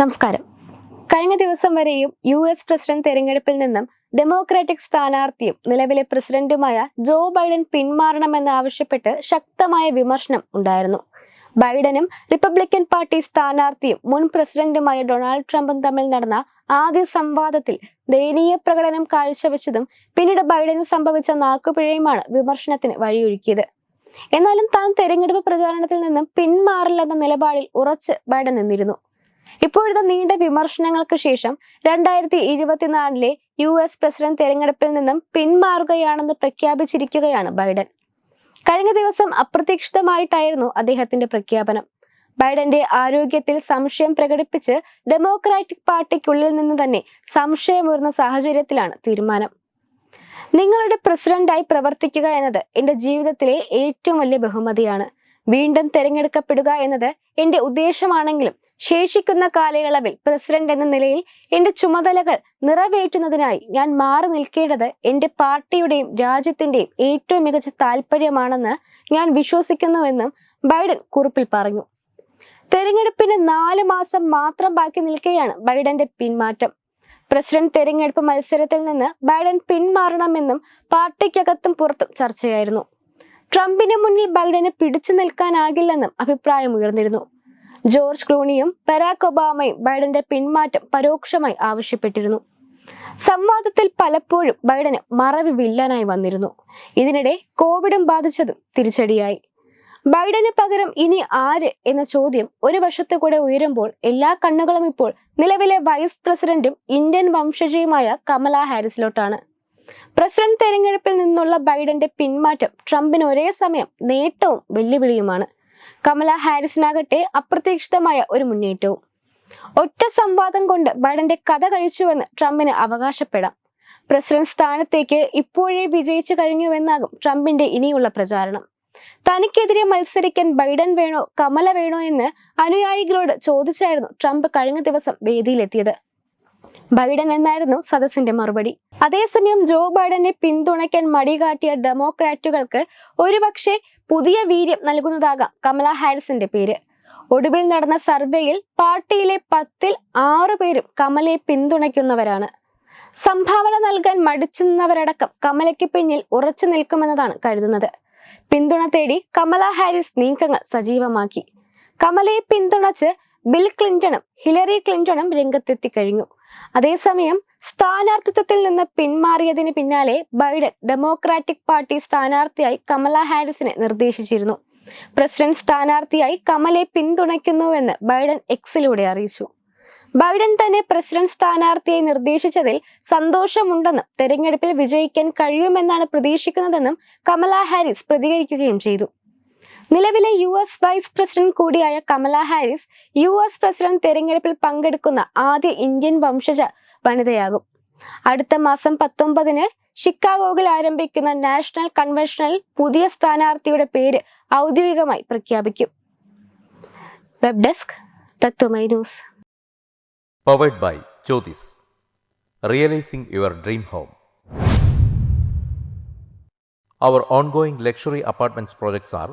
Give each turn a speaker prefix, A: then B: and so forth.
A: നമസ്കാരം. കഴിഞ്ഞ ദിവസം വരെയും യു എസ് പ്രസിഡന്റ് തെരഞ്ഞെടുപ്പിൽ നിന്നും ഡെമോക്രാറ്റിക് സ്ഥാനാർത്ഥിയും നിലവിലെ പ്രസിഡന്റുമായ ജോ ബൈഡൻ പിന്മാറണമെന്ന് ആവശ്യപ്പെട്ട് ശക്തമായ വിമർശനം ഉണ്ടായിരുന്നു. ബൈഡനും റിപ്പബ്ലിക്കൻ പാർട്ടി സ്ഥാനാർത്ഥിയും മുൻ പ്രസിഡന്റുമായ ഡൊണാൾഡ് ട്രംപും തമ്മിൽ നടന്ന ആദ്യ സംവാദത്തിൽ ദയനീയ പ്രകടനം കാഴ്ചവെച്ചതും പിന്നീട് ബൈഡന് സംഭവിച്ച നാക്കുപിഴയുമാണ് വിമർശനത്തിന് വഴിയൊരുക്കിയത്. എന്നാലും താൻ തെരഞ്ഞെടുപ്പ് പ്രചാരണത്തിൽ നിന്നും പിന്മാറില്ലെന്ന നിലപാടിൽ ഉറച്ച് ബൈഡൻ നിന്നിരുന്നു. ഇപ്പോഴത്തെ നീണ്ട വിമർശനങ്ങൾക്ക് ശേഷം രണ്ടായിരത്തി ഇരുപത്തിനാലിലെ യു എസ് പ്രസിഡന്റ് തെരഞ്ഞെടുപ്പിൽ നിന്നും പിന്മാറുകയാണെന്ന് പ്രഖ്യാപിച്ചിരിക്കുകയാണ് ബൈഡൻ. കഴിഞ്ഞ ദിവസം അപ്രതീക്ഷിതമായിട്ടായിരുന്നു അദ്ദേഹത്തിന്റെ പ്രഖ്യാപനം. ബൈഡന്റെ ആരോഗ്യത്തിൽ സംശയം പ്രകടിപ്പിച്ച് ഡെമോക്രാറ്റിക് പാർട്ടിക്കുള്ളിൽ നിന്ന് തന്നെ സംശയമുയർന്ന സാഹചര്യത്തിലാണ് തീരുമാനം. നിങ്ങളുടെ പ്രസിഡന്റായി പ്രവർത്തിക്കുക എന്നത് എന്റെ ജീവിതത്തിലെ ഏറ്റവും വലിയ ബഹുമതിയാണ്. വീണ്ടും തിരഞ്ഞെടുക്കപ്പെടുക എന്നത് എന്റെ ഉദ്ദേശമാണെങ്കിലും ശേഷിക്കുന്ന കാലയളവിൽ പ്രസിഡന്റ് എന്ന നിലയിൽ എന്റെ ചുമതലകൾ നിറവേറ്റുന്നതിനായി ഞാൻ മാറി നിൽക്കേണ്ടത് എന്റെ പാർട്ടിയുടെയും രാജ്യത്തിന്റെയും ഏറ്റവും മികച്ച താല്പര്യമാണെന്ന് ഞാൻ വിശ്വസിക്കുന്നുവെന്നും ബൈഡൻ കുറിപ്പിൽ പറഞ്ഞു. തെരഞ്ഞെടുപ്പിന് നാല് മാസം മാത്രം ബാക്കി നിൽക്കെയാണ് ബൈഡന്റെ പിന്മാറ്റം. പ്രസിഡന്റ് തെരഞ്ഞെടുപ്പ് മത്സരത്തിൽ നിന്ന് ബൈഡൻ പിന്മാറണമെന്നും പാർട്ടിക്കകത്തും പുറത്തും ചർച്ചയായിരുന്നു. ട്രംപിന് മുന്നിൽ ബൈഡന് പിടിച്ചു നിൽക്കാനാകില്ലെന്നും അഭിപ്രായം ഉയർന്നിരുന്നു. ജോർജ് ക്ലൂണിയും ബരാക് ഒബാമയും ബൈഡന്റെ പിന്മാറ്റം പരോക്ഷമായി ആവശ്യപ്പെട്ടിരുന്നു. സംവാദത്തിൽ പലപ്പോഴും ബൈഡന് മറവി വില്ലനായി വന്നിരുന്നു. ഇതിനിടെ കോവിഡും ബാധിച്ചതും തിരിച്ചടിയായി. ബൈഡന് പകരം ഇനി ആര് എന്ന ചോദ്യം ഒരു വശത്ത് കൂടെ ഉയരുമ്പോൾ എല്ലാ കണ്ണുകളും ഇപ്പോൾ നിലവിലെ വൈസ് പ്രസിഡന്റും ഇന്ത്യൻ വംശജയുമായ കമല ഹാരിസിലോട്ടാണ്. പ്രസിഡന്റ് തെരഞ്ഞെടുപ്പിൽ നിന്നുള്ള ബൈഡന്റെ പിന്മാറ്റം ട്രംപിന് ഒരേ സമയം നേട്ടവും വെല്ലുവിളിയുമാണ്. കമല ഹാരിസിനാകട്ടെ അപ്രതീക്ഷിതമായ ഒരു മുന്നേറ്റവും. ഒറ്റ സംവാദം കൊണ്ട് ബൈഡന്റെ കഥ കഴിച്ചുവെന്ന് ട്രംപിന് അവകാശപ്പെടാം. പ്രസിഡന്റ് സ്ഥാനത്തേക്ക് ഇപ്പോഴേ വിജയിച്ചു കഴിഞ്ഞുവെന്നാകും ട്രംപിന്റെ ഇനിയുള്ള പ്രചാരണം. തനിക്കെതിരെ മത്സരിക്കാൻ ബൈഡൻ വേണോ കമല വേണോ എന്ന് അനുയായികളോട് ചോദിച്ചായിരുന്നു ട്രംപ് കഴിഞ്ഞ ദിവസം വേദിയിലെത്തിയത്. ബൈഡൻ എന്നായിരുന്നു സദസ്സിന്റെ മറുപടി. അതേസമയം ജോ ബൈഡനെ പിന്തുണയ്ക്കാൻ മടികാട്ടിയ ഡെമോക്രാറ്റുകൾക്ക് ഒരുപക്ഷെ പുതിയ വീര്യം നൽകുന്നതാകാം കമല ഹാരിസിന്റെ പേര്. ഒടുവിൽ നടന്ന സർവേയിൽ പാർട്ടിയിലെ പത്തിൽ ആറു പേരും കമലയെ പിന്തുണയ്ക്കുന്നവരാണ്. സംഭാവന നൽകാൻ മടിച്ചുന്നവരടക്കം കമലയ്ക്ക് പിന്നിൽ ഉറച്ചു നിൽക്കുമെന്നതാണ് കരുതുന്നത്. പിന്തുണ തേടി കമല ഹാരിസ് നീക്കങ്ങൾ സജീവമാക്കി. കമലയെ പിന്തുണച്ച് ബിൽ ക്ലിന്റണും ഹിലറി ക്ലിന്റണും രംഗത്തെത്തി കഴിഞ്ഞു അതേസമയം സ്ഥാനാർത്ഥിത്വത്തിൽ നിന്ന് പിന്മാറിയതിന് പിന്നാലെ ബൈഡൻ ഡെമോക്രാറ്റിക് പാർട്ടി സ്ഥാനാർത്ഥിയായി കമല ഹാരിസിനെ നിർദ്ദേശിച്ചിരുന്നു. പ്രസിഡന്റ് സ്ഥാനാർത്ഥിയായി കമലയെ പിന്തുണയ്ക്കുന്നുവെന്ന് ബൈഡൻ എക്സിലൂടെ അറിയിച്ചു. ബൈഡൻ തന്നെ പ്രസിഡന്റ് സ്ഥാനാർത്ഥിയായി നിർദ്ദേശിച്ചതിൽ സന്തോഷമുണ്ടെന്നും തെരഞ്ഞെടുപ്പിൽ വിജയിക്കാൻ കഴിയുമെന്നാണ് പ്രതീക്ഷിക്കുന്നതെന്നും കമല ഹാരിസ് പ്രതികരിക്കുകയും ചെയ്തു. നിലവിലെ യു എസ് വൈസ് പ്രസിഡന്റ് കൂടിയായ Kamala Harris U S president തെരഞ്ഞെടുപ്പിൽ പങ്കെടുക്കുന്ന ആദ്യ ഇന്ത്യൻ വംശജ വനിതയാകും. അടുത്ത മാസം പത്തൊമ്പതിന് ഷിക്കാഗോയിൽ ആരംഭിക്കുന്ന നാഷണൽ കൺവെൻഷനിൽ പുതിയ സ്ഥാനാർത്ഥിയുടെ പേര് ഔദ്യോഗികമായി പ്രഖ്യാപിക്കും. Web desk Tatwamayi news.
B: Powered by Jyothis realising your dream home Our ongoing luxury apartments projects are